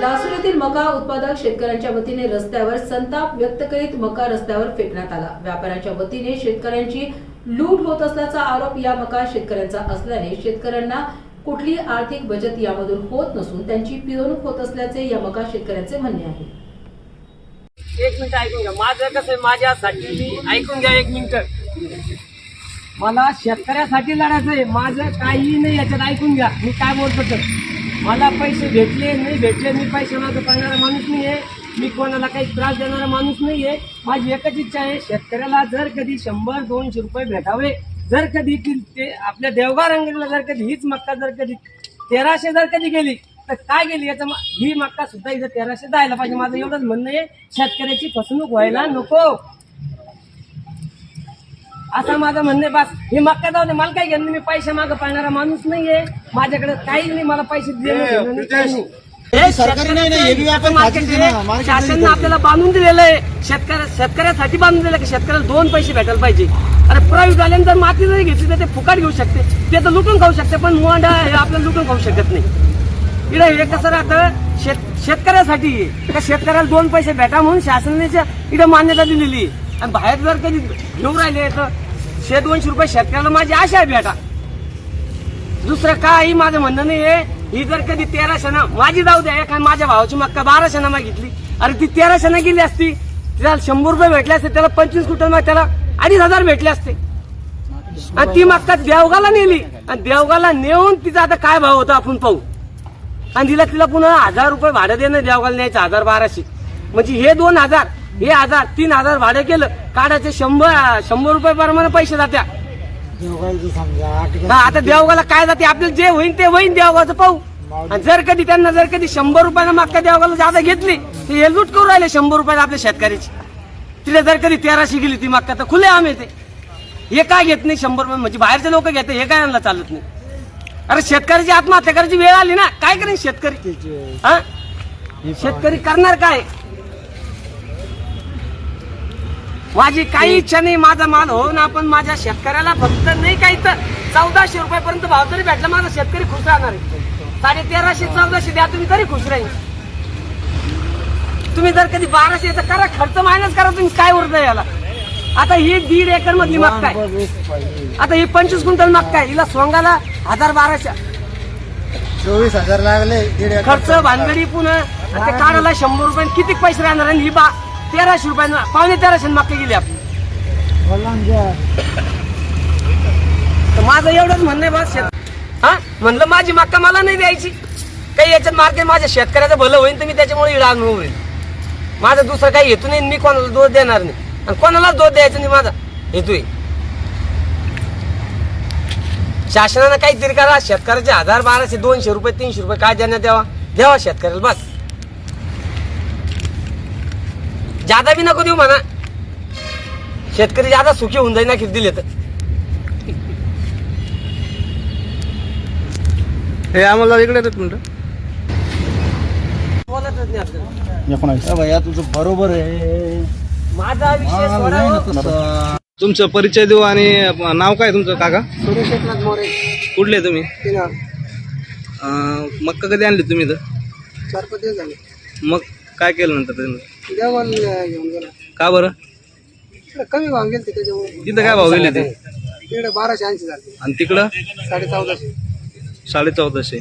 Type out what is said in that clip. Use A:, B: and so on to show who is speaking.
A: लासूर येथील मका उत्पादक शेतकऱ्यांच्या वतीने रस्त्यावर संताप व्यक्त करीत मका रस्त्यावर फेकण्यात आला. व्यापाऱ्यांच्या वतीने शेतकऱ्यांची लूट होत असल्याचा आरोप या मका शेतकऱ्यांचा असल्याने शेतकऱ्यांना कुठली आर्थिक बचत यामधून होत नसून त्यांची पिळवणूक होत असल्याचे या मका शेतकऱ्यांचे म्हणणे आहे.
B: एक मिनिट ऐकून घ्या. माझं कसं माझ्यासाठी ऐकून घ्या एक मिनिट. मला शेतकऱ्यासाठी लढायचं आहे. माझं काही नाही याच्यात ऐकून घ्या. मी काय बोलतो तर? मला पैसे भेटले नाही भेटले मी पैसे मागं पाहणारा माणूस नाही आहे मी कोणाला काही त्रास देणारा माणूस नाही आहे माझी एकच इच्छा आहे शेतकऱ्याला जर कधी शंभर दोनशे रुपये भेटावे जर कधी ते आपल्या देवगाव रंगला जर कधी हीच मक्का जर कधी तेराशे जर कधी गेली तर काय गेली? याचं ही मक्का सुद्धा इथं तेराशे जायला पाहिजे. माझं एवढंच म्हणणं आहे शेतकऱ्याची फसवणूक व्हायला नको. असं माझं म्हणणं बस. ही मक्का जाऊ दे मला काय घेणं मी पैसे मागं पाळणारा माणूस नाहीये. माझ्याकडे काही नाही मला पैसे देणं घेणं नाही, काही नाही.
C: सरकारी नाही, नाही, बी आपण
B: मार्केट
C: खात्रीचं
B: आहे.
C: ना, मार्केट
B: शासनाने
C: नाही
B: आपल्याला बांधून दिलेलं आहे. शेतकऱ्या शेतकऱ्यासाठी बांधून दिलं की शेतकऱ्याला दोन पैसे भेटायला पाहिजे. अरे प्राईव्हेट वाल्याने जर माती जरी घेतली तर ते फुकाट घेऊ शकते. ते तर लुटून खाऊ शकते पण मोंडा हे आपल्याला लुटून खाऊ शकत नाही. इकडे हे कसं राहतं? शेत शेतकऱ्यासाठी. का शेतकऱ्याला दोन पैसे भेटा म्हणून शासनाने इकडे मान्यता दिलेली आहे. आणि बाहेर जर कधी घेऊन राहिले तर शे दोनशे रुपये शेतकऱ्याला माझी आशा आहे भेटा दुसरं काही माझं म्हणणं नाही आहे ही जर कधी तेरा ना माझी जाऊ द्या एका माझ्या भावाची मक्का बाराशे ना मागितली अरे ती तेरा ना गेली असती त्याला शंभर रुपये भेटले असते त्याला पंचवीस कुठं मग त्याला अडीच हजार भेटले असते. आणि ती मक्का देवगाला नेली. आणि देवगाला नेऊन तिचा आता काय भाव होता आपण पाहू. आणि तिला तिला पुन्हा हजार रुपये भाडं देणं देवगाला न्यायचं हजार बाराशे. म्हणजे हे दोन हजार हे हजार तीन हजार भाडं केलं. काढायचे शंभर शंभर रुपये प्रमाणे पैसे जात्या. हा, आता देवगाला काय जाते? आपल्याला जे होईल ते होईल देवगाचं पाहू. आणि जर कधी त्यांना जर कधी शंभर रुपयाला मागच्या देवगाला जादा घेतली तर हे लूट करू राहिले शंभर रुपयाला आपल्या शेतकऱ्याची. तिला जर कधी तेराशे गेली ती मागता तर खुले आम येते हे काय घेत नाही शंभर रुपये? म्हणजे बाहेरचे लोक घेते हे काय यांना चालत नाही. अरे शेतकऱ्याची आत्महत्या करायची वेळ आली ना. काय करेन शेतकरी? हा? शेतकरी करणार काय? माझी काही इच्छा नाही माझा माल हो ना पण माझ्या शेतकऱ्याला फक्त नाही काही तर चौदाशे रुपयापर्यंत भाव जरी भेटला माझा शेतकरी खुश राहणार आहे. साडे तेराशे चौदाशे द्या तुम्ही तरी खुश राहील. तुम्ही जर कधी बाराशे तर करा खर्च मायनस करा तुम्ही काय उरत याला. आता ही दीड एकर मधली मक्का आहे. आता ही पंचवीस क्विंटल मक्का आहे. हिला सोंगाला हजार बाराशे.
C: चोवीस हजार लागले
B: खर्च भानगडी पुन्हा ते काढायला शंभर रुपये किती पैसे राहणार आणि ही बा तेराशे रुपयानं पावणे तेराशे मक्का गेली आपली. तर माझं एवढंच म्हणणं आहे बस शेत हा? म्हणलं माझी मक्का मला नाही द्यायची. काही याच्यात मार्केट माझ्या शेतकऱ्याचं भलं होईल तर मी त्याच्यामुळे इडा अनुभव होईल माझं दुसरं काही हेतू नाही मी कोणाला दोष देणार नाही. आणि कोणालाच दोष द्यायचा नाही माझा. हेतू आहे. शासनानं काहीतरी करा शेतकऱ्याचे हजार बाराशे दोनशे रुपये तीनशे रुपये काय देण्यात द्यावा द्यावा शेतकऱ्याला बस. जादा बी नको देऊ म्हणा. शेतकरी जादा सुखी होऊन जाईल ना किती दिले तर.
D: हे आम्हाला इकडे एक मिनिट
B: बोलतच नाही आपल्याला.
C: एकोणावीस. भैया तुझं बरोबर आहे.
B: माझा विषय हो.
D: तुमचं परिचय देऊ आणि नाव काय तुमचं काका?
B: सुरेश एकनाथ मोरे.
D: कुठले तुम्ही?
B: तिनं
D: अं, मक्का कधी आणली तुम्ही इथं?
B: चार पाच दिवस झाले.
D: मग काय केलं नंतर तुम्ही
B: घेऊन गेला.
D: का बरं?
B: इकडे कमी भाव गेले त्याच्यामुळे.
D: तिथं काय भाव गेले ते?
B: तिकडे बाराशे ऐंशी झाले.
D: आणि तिकडं?
B: साडे चौदाशे.
D: साडे चौदाशे.